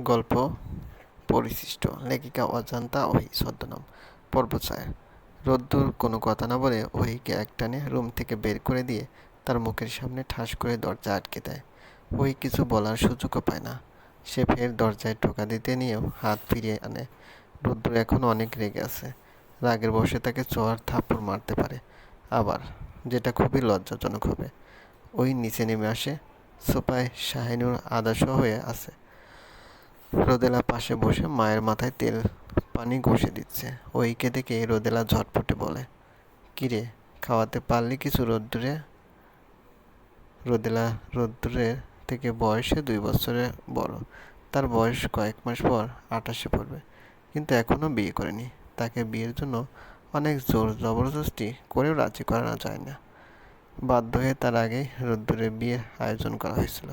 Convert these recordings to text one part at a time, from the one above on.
গল্প পরিশিষ্ট, লেখিকা অজান্তা ওহি ছদ্মনাম। পর্বছায়া রোদ্দুর কোনো কথা না বলে ওহিকে একটানে রুম থেকে বের করে দিয়ে তার মুখের সামনে ঠাস করে দরজা আটকে দেয়। ওই কিছু বলার সুযোগও পায় না। সে ফের দরজায় টোকা দিতে নিয়েও হাত ফিরিয়ে আনে। রোদ্দুর এখন অনেক রেগে আছে। রাগের বসে তাকে চোয়ার থাপ্পড় মারতে পারে। আবার যেটা খুবই লজ্জাজনক হবে, ওই নিচে নেমে আসে সোফায় শাহিনুর আদাসহ হয়ে আছে। রোদেলা পাশে বসে মায়ের মাথায় তেল পানি ঘষে দিচ্ছে। ওইকে দেখে রোদেলা ঝটপটে বলে, কিরে, খাওয়াতে পারলি কিছু রোদ্দুরে? রোদেলা রোদ্দুরের থেকে বয়সে দুই বছরের বড়। তার বয়স কয়েক মাস পর আটাশে পড়বে, কিন্তু এখনও বিয়ে করেনি। তাকে বিয়ের জন্য অনেক জোর জবরদস্তি করেও রাজি করানো যায় না। বাধ্য হয়ে তার আগেই রোদ্দুরে বিয়ের আয়োজন করা হয়েছিল।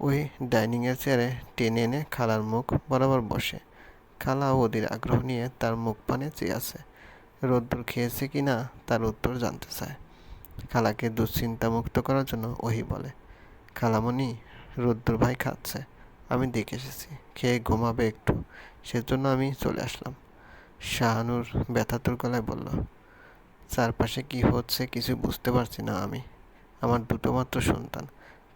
ওই ডাইনিংয়ের চেয়ারে টেনে এনে খালার মুখ বরাবর বসে। খালা ওদের আগ্রহ নিয়ে তার মুখ পানে চেয়ে আছে। রোদ্দুর খেয়েছে কি না, তার উত্তর জানতে চায়। খালাকে দুশ্চিন্তা মুক্ত করার জন্য ওহি বলে, খালামণি, রোদ্দুর ভাই খাচ্ছে। আমি দেখে এসেছি, খেয়ে ঘুমাবে একটু। সেজন্য আমি চলে আসলাম। শাহানুর ব্যথাতুর গলায় বলল, চারপাশে কি হচ্ছে কিছু বুঝতে পারছি না আমি। আমার দুটো মাত্র সন্তান।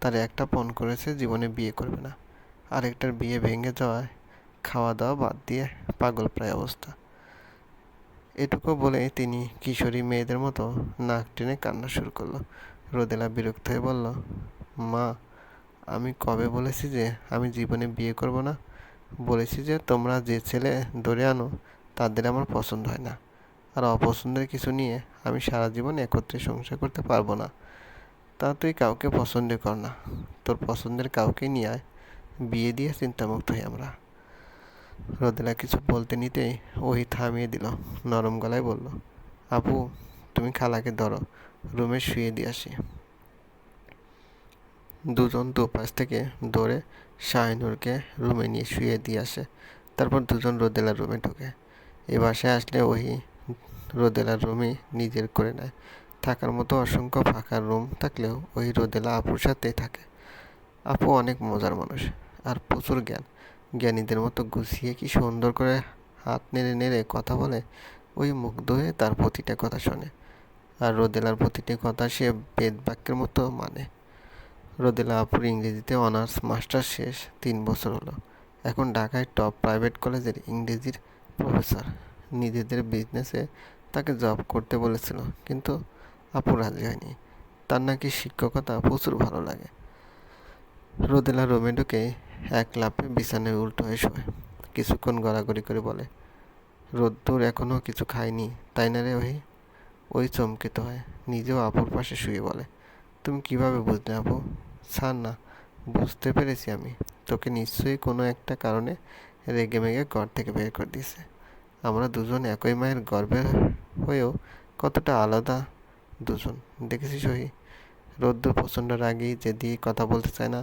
তার একটা পণ করেছে, জীবনে বিয়ে করবে না। আরেকটার বিয়ে ভেঙে যাওয়ায় খাওয়া দাওয়া বাদ দিয়ে পাগল প্রায় অবস্থা। এটুকু বলে তিনি কিশোরী মেয়েদের মতো নাক টেনে কান্না শুরু করল। রোদেলা বিরক্ত হয়ে বলল, মা, আমি কবে বলেছি যে আমি জীবনে বিয়ে করব না? বলেছি যে তোমরা যে ছেলে ধরে আনো, তাদের আমার পছন্দ হয় না। আর অপছন্দের কিছু নিয়ে আমি সারা জীবন একত্রে সংসার করতে পারব না। তা তুই কাউকে পছন্দ কর না। তোর পছন্দের কাউকে নিয়ে আয়। বিয়ে দিয়ে চিন্তামুক্ত হই আমরা। রোদেলা কিছু বলতে নিতেই ওই থামিয়ে দিল, নরম গলায় বলল, আপু, তুমি খালাকে ধরো, রুমে শুয়ে দিয়ে আসি। দুজন দুপাশ থেকে দৌড়ে শাহিনুরকে রুমে নিয়ে শুয়ে দিয়ে আসে। তারপর দুজন রোদেলার রুমে ঢোকে। এ বাসায় আসলে ওই রোদেলার রুমে নিজের করে নেয়। থাকার মতো অসংখ্য ফাঁকা রুম থাকলেও ওই রোদেলা আপুর সাথেই থাকে। আপু অনেক মজার মানুষ আর প্রচুর জ্ঞান। জ্ঞানীদের মতো গুছিয়ে কি সুন্দর করে হাত নেড়ে নেড়ে কথা বলে, ওই মুগ্ধ হয়ে তার প্রতিটা কথা শোনে। আর রোদেলার প্রতিটি কথা সে বেদ বাক্যের মতো মানে। রোদেলা আপুর ইংরেজিতে অনার্স মাস্টার শেষ তিন বছর হলো। এখন ঢাকায় টপ প্রাইভেট কলেজের ইংরেজির প্রফেসর নিজেদের বিজনেসে তাকে জব করতে বলেছিল, কিন্তু আপু রাজি হয়নি তার নাকি শিক্ষকতা প্রচুর ভালো লাগে। রোদেলা রুমে ঢুকে এক লাফে বিছানায় উল্টো হয়ে শোয়। কিছুক্ষণ গড়াগড়ি করে বলে রোদ্দুর এখনও কিছু খায়নি, তাই না রে ওই ওই চমকিত হয়, নিজেও আপুর পাশে শুয়ে বলে, তুমি কীভাবে বুঝলে আপু? ছাড় না, বুঝতে পেরেছি আমি। তোকে নিশ্চয়ই কোনো একটা কারণে রেগে মেগে ঘর থেকে বের করে দিয়েছে। আমরা দুজন একই মায়ের গর্বের হয়েও কতটা আলাদা দুজন। দেখেছিস ওই রোদ্দুর প্রচণ্ড রাগি দিয়ে কথা বলতে চায় না,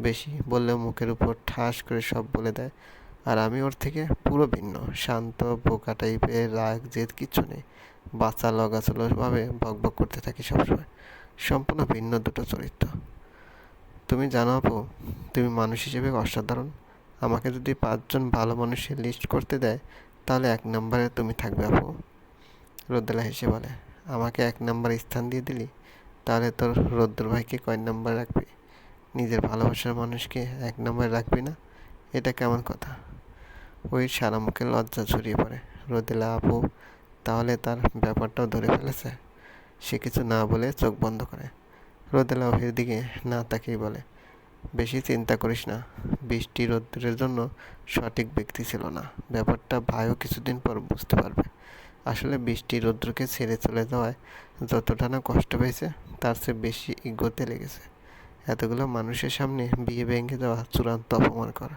বেশি বললেও মুখের উপর ঠাস করে সব বলে দেয়। আর আমি ওর থেকে পুরো ভিন্ন, শান্ত, বোকা টাইপের, রাগ জেদ কিচ্ছু নেই। বাচ্চা লগাচলভাবে বক বক করতে থাকি সবসময়। সম্পূর্ণ ভিন্ন দুটো চরিত্র। তুমি জানো আপু, তুমি মানুষ হিসেবে অসাধারণ। আমাকে যদি পাঁচজন ভালো মানুষের লিস্ট করতে দেয়, তাহলে এক নম্বরে তুমি থাকবে আপু। রোদ্দুলা হেসে বলে আমাকে এক নম্বর স্থান দিয়ে দিলি, তাহলে তোর রোদ্দুর ভাইকে কয় নম্বর রাখবি? নিজের ভালোবাসার মানুষকে এক নম্বরে রাখবি না? এটা কেমন কথা? ওই সারা মুখে লজ্জা ছড়িয়ে পড়ে। রোদেলা আপু, তাহলে তার ব্যাপারটাও ধরে ফেলেছে। সে কিছু না বলে চোখ বন্ধ করে। রোদেলা ওহির দিকে না তাকিয়ে বলে, বেশি চিন্তা করিস না। বৃষ্টি রোদ্দুরের জন্য সঠিক ব্যক্তি ছিল না। ব্যাপারটা ভাইও কিছুদিন পর বুঝতে পারবে। আসলে বৃষ্টি রৌদ্রকে ছেড়ে চলে যাওয়ায় যতটা না কষ্ট পেয়েছে, তার চেয়ে বেশি ইগোতে লেগেছে। এতগুলো মানুষের সামনে বিয়ে ভেঙে যাওয়া চূড়ান্ত অপমান করা।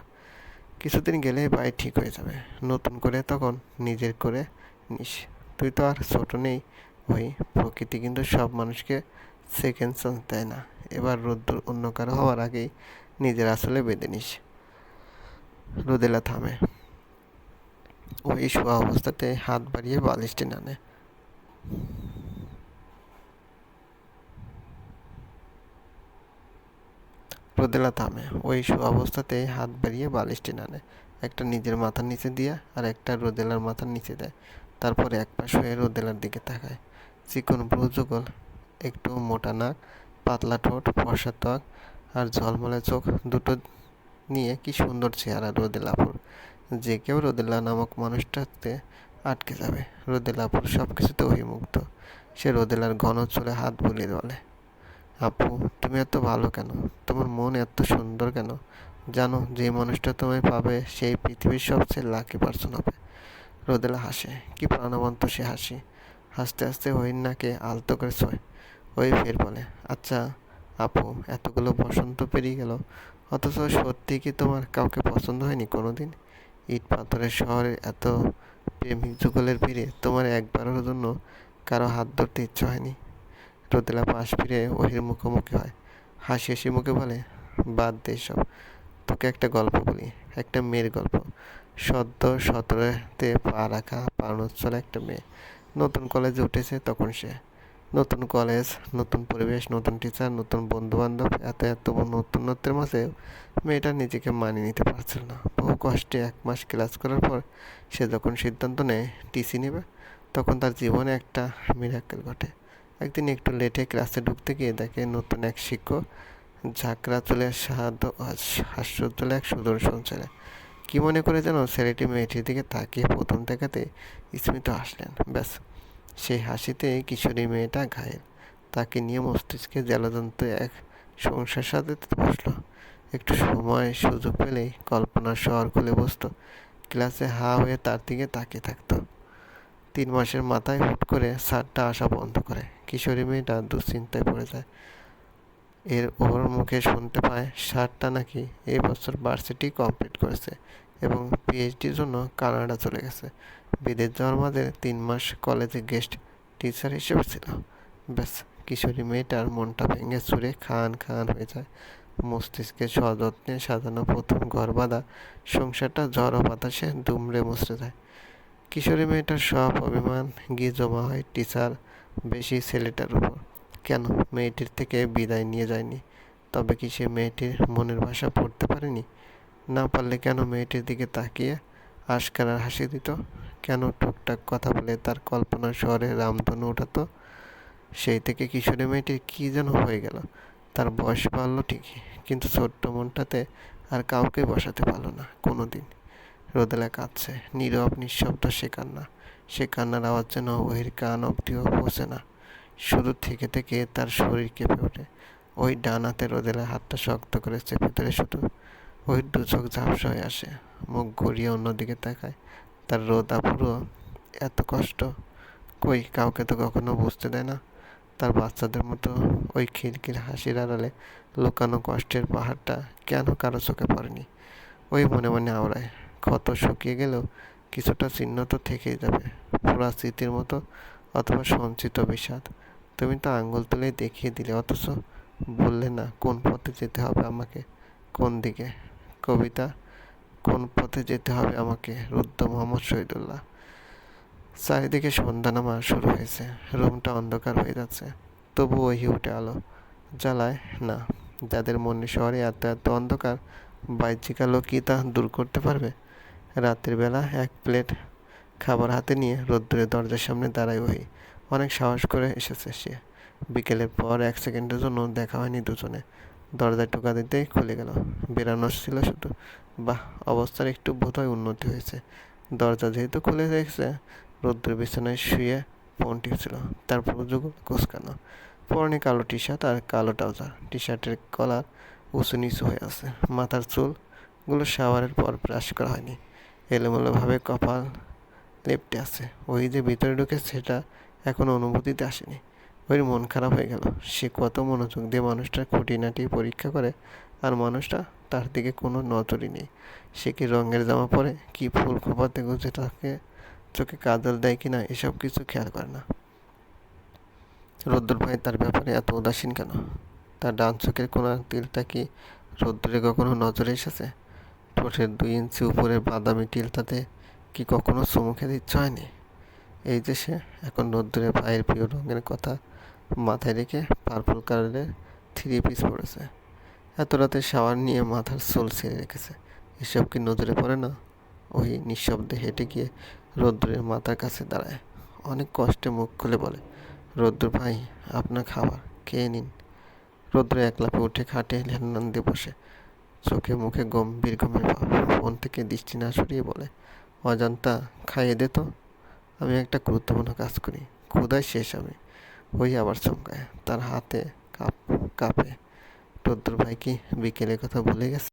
কিছুদিন গেলে বাই ঠিক হয়ে যাবে। নতুন করে তখন নিজের করে নিস। তুই তো আর ছোট নেই। ওই প্রকৃতি কিন্তু সব মানুষকে সেকেন্ড চান্স দেয় না। এবার রোদ্দুর অন্য কারও হওয়ার আগেই নিজের আসলে বেঁধে নিস। রোদেলা থামে। ওই শোয়া অবস্থাতে হাত বাড়িয়ে বালিশটি নানে। রোদেলা থামে। ওই শু অবস্থাতেই হাত বাড়িয়ে বালিশটি নানে। একটা নিজের মাথার নিচে দিয়ে আর একটা রোদেলার মাথার নিচে দেয়। তারপরে এক পাশ হয়ে রোদেলার দিকে তাকায়। চিকন ব্রু যুগল, একটু মোটা নাক, পাতলা ঠোঁট, ফর্সা ত্বক আর ঝলমলে চোখ দুটো নিয়ে কি সুন্দর চেহারা রোদেলাপুর যে কেউ রোদেলা নামক মানুষটাতে আটকে যাবে। রোদেলাপুর সব কিছুতে অভিমুগ্ধ। সে রোদেলার ঘন চুলে হাত বুলিয়ে বলে, আপু, তুমি এত ভালো কেন? তোমার মন এত সুন্দর কেন? জানো, যে মানুষটা তোমায় পাবে, সেই পৃথিবীর সবচেয়ে লাকি পার্সন হবে। রোদেলা হাসে। কি প্রাণবন্ত সে হাসি। হাসতে হাসতে নাকে আলতো করে ছয়। ওই ফের বলে আচ্ছা আপু, এতগুলো বসন্ত পেরিয়ে গেল। অথচ সত্যি কি তোমার কাউকে পছন্দ হয়নি কোনো দিন ইট পাথরের শহরে এত প্রেমিক যুগলের ভিড়ে তোমার একবারের জন্য কারও হাত ধরতে ইচ্ছা হয়নি। রোদেলা পাশ ফিরে ওহির মুখোমুখি হয়। হাসি হাসি মুখে বলে, বাদ দে সব তোকে একটা গল্প বলি, একটা মেয়ের গল্প। সদ্য সতেরোতে পা রাখা প্রাণোচ্ছল একটা মেয়ে। নতুন কলেজে উঠেছে তখন সে। নতুন কলেজ, নতুন পরিবেশ, নতুন টিচার নতুন বন্ধুবান্ধব, এত এত নতুনত্বের মাঝে মেয়েটা নিজেকে মানিয়ে নিতে পারছিল না। বহু কষ্টে এক মাস ক্লাস করার পর সে যখন সিদ্ধান্ত নেয় টিসি নেবে, তখন তার জীবনে একটা মিরাক্কেল ঘটে। একদিন একটু লেটে ক্লাসে ঢুকতে গিয়ে দেখে নতুন এক শিক্ষক ঝাঁকড়া চলে সাহায্য, হাস্যোজ্জ্বল এক সুদর্শন ছেলে। কী মনে করে যেন ছেলেটি মেয়েটির দিকে তাকিয়ে প্রথম দেখাতে স্মিত আসলেন। ব্যাস সেই হাসিতে কিশোরী মেয়েটা ঘায়েল। তাকে নিয়ে মস্তিষ্কে জ্বালাদন্ত এক সংসার সাথে বসল। একটু সময় সুযোগ পেলেই কল্পনার শহর খুলে বসতো। ক্লাসে হা হয়ে তার দিকে তাকিয়ে থাকতো। তিন মাসের মাথায় হুট করে সারটা আসা বন্ধ করে। কিশোরী মেয়েটা দুশ্চিন্তায় পড়ে যায়। এর ওর মুখে শুনতে পায়, স্যারটা নাকি এই বছর ভার্সিটি কমপ্লিট করেছে। এবং পিএইচডির জন্য কানাডা চলে গেছে। বিদেশ যাওয়ার মাঝে তিন মাস কলেজে গেস্ট টিচার হিসেবে ছিল। ব্যাস, কিশোরী মেয়েটার মনটা ভেঙে চুরে খান খান হয়ে যায়। মস্তিষ্কে সযত্নে সাজানো প্রথম ঘর বাঁধা সংসারটা ঝড় বাতাসে দুমড়ে মুচড়ে যায়। কিশোরী মেয়েটার সব অভিমান গিয়ে জমা হয় টিচার বেশি ছেলেটার উপর। কেন? মেয়েটির থেকে বিদায় নিয়ে যায়নি। তবে কি সে মেয়েটির মনের ভাষা পড়তে পারেনি? না পারলে কেন মেয়েটির দিকে তাকিয়ে আশকারার হাসি দিত? কেন টুকটাক কথা বলে তার কল্পনার শহরে রামধনু উঠাতো? সেই থেকে কিশোরী মেয়েটির কী যেন হয়ে গেল? তার বয়স বাড়লো ঠিকই, কিন্তু ছোট্ট মনটাতে আর কাউকে বসাতে পারল না কোনো দিন রোদেলা কাঁদছে, নীরব নিঃশব্দ সে কান্না। সে কান্নার আওয়াজ যেন ওহির কান অব্দিও পৌঁছে না। শুধু থেকে থেকে তার শরীর কেঁপে ওঠে। ওই ডান হাতে রোদেলা হাতটা শক্ত করে চেপে ধরে শুধু ওই দু চোখ ঝাপসা হয়ে আসে, মুখ ঘুরিয়ে অন্যদিকে তাকায়। তার রোদা পুরো এত কষ্ট, কই কাউকে তো কখনো বুঝতে দেয় না। তার বাচ্চাদের মতো ওই খিড়কির হাসির আড়ালে লুকানো কষ্টের পাহাড়টা কেন কারও চোখে পড়েনি? ওই মনে মনে আওড়ায় ক্ষত শুকিয়ে গেলেও কিছুটা চিহ্ন তো থেকেই যাবে, পুরা স্মৃতির মতো অথবা সঞ্চিত বিষাদ। তুমি তো আঙ্গুল তুলেই দেখিয়ে দিলে, অথচ বললে না কোন পথে যেতে হবে আমাকে, কোন দিকে? কবিতা, কোন পথে যেতে হবে আমাকে? রুদ্র মোহাম্মদ শহীদুল্লাহ। চারিদিকে সন্ধ্যা নামা শুরু হয়েছে। রুমটা অন্ধকার হয়ে যাচ্ছে। তবু ওই উঠে আলো জ্বালায় না। যাদের মনে শহরে এত এত অন্ধকার, বাহ্যিক আলো কি তা দূর করতে পারবে? রাতের বেলা এক প্লেট খাবার হাতে নিয়ে রোদ্দুরের দরজার সামনে দাঁড়ায় ওই অনেক সাহস করে এসেছে সে। বিকেলের পর এক সেকেন্ডের জন্য দেখা হয়নি দুজনে। দরজায় টোকা দিতেই খুলে গেল। বেরানো ছিল শুধু। বাহ, অবস্থার একটু বোধহয় উন্নতি হয়েছে। দরজা যেহেতু খুলে রেখেছে রোদ্রের বিছানায় শুয়ে ফোন টিপছিল। তারপর যুগল কুচকানো পরনে কালো টি শার্ট আর কালো ট্রাউজার। টি শার্টের কলার উঁচু নিচু হয়ে আছে। মাথার চুলগুলো শাওয়ারের পর ব্রাশ করা হয়নি। এলোমেলোভাবে কপাল লেপটে আছে। ওই যে ভিতরে ঢুকে সেটা এখনও অনুভূতিতে আসেনি। ওই মন খারাপ হয়ে গেল। সে কত মনোযোগ দিয়ে মানুষটার খুঁটিনাটি পরীক্ষা করে, আর মানুষটা তার দিকে কোনো নজরই নেই। সে কি রঙের জামা পরে, কি ফুল খোপাতে গুজে তাকে চোখে কাজল দেয় কিনা এসব কিছু খেয়াল করে না। রোদ্দুর ভাই তার ব্যাপারে এত উদাসীন কেন? তার ডান চোখের কোনো তিলটা কি রোদ্দুরে কখনো নজরে এসেছে? ঠোঁটের দুই ইঞ্চি উপরের বাদামি টিলটাতে কি কখনো চুমু খেতে হয়নি? এই যে সে, এখন রোদ্দুরে ভাইয়ের প্রিয় রঙের কথা মাথায় রেখে পার্পল কালারের থ্রি পিস পরেছে। এত রাতে শাওয়ার নিয়ে মাথার চুল ছেড়ে রেখেছে। এসব কি নজরে পড়ে না? ওই নিঃশব্দে হেঁটে গিয়ে রোদ্দুরের মাথার কাছে দাঁড়ায়। অনেক কষ্টে মুখ খুলে বলে, রোদ্দুর ভাই, আপনার খাবার খেয়ে নিন। রোদ্দুর এক লাফে উঠে খাটে হেলান দিয়ে বসে। চোখে মুখে গম্ভীর গম্ভীর ভাব। ফোন থেকে দৃষ্টি না সরিয়ে বলে, অজান্তা, খাইয়ে দে তো। আমি একটা গুরুত্বপূর্ণ কাজ করি। ক্ষুধায় শেষ আমি। ওই আবার চমকায় তার হাতে কাপ কাঁপে রোদ্দুর ভাই কি বিকেলের কথা ভুলে গেছে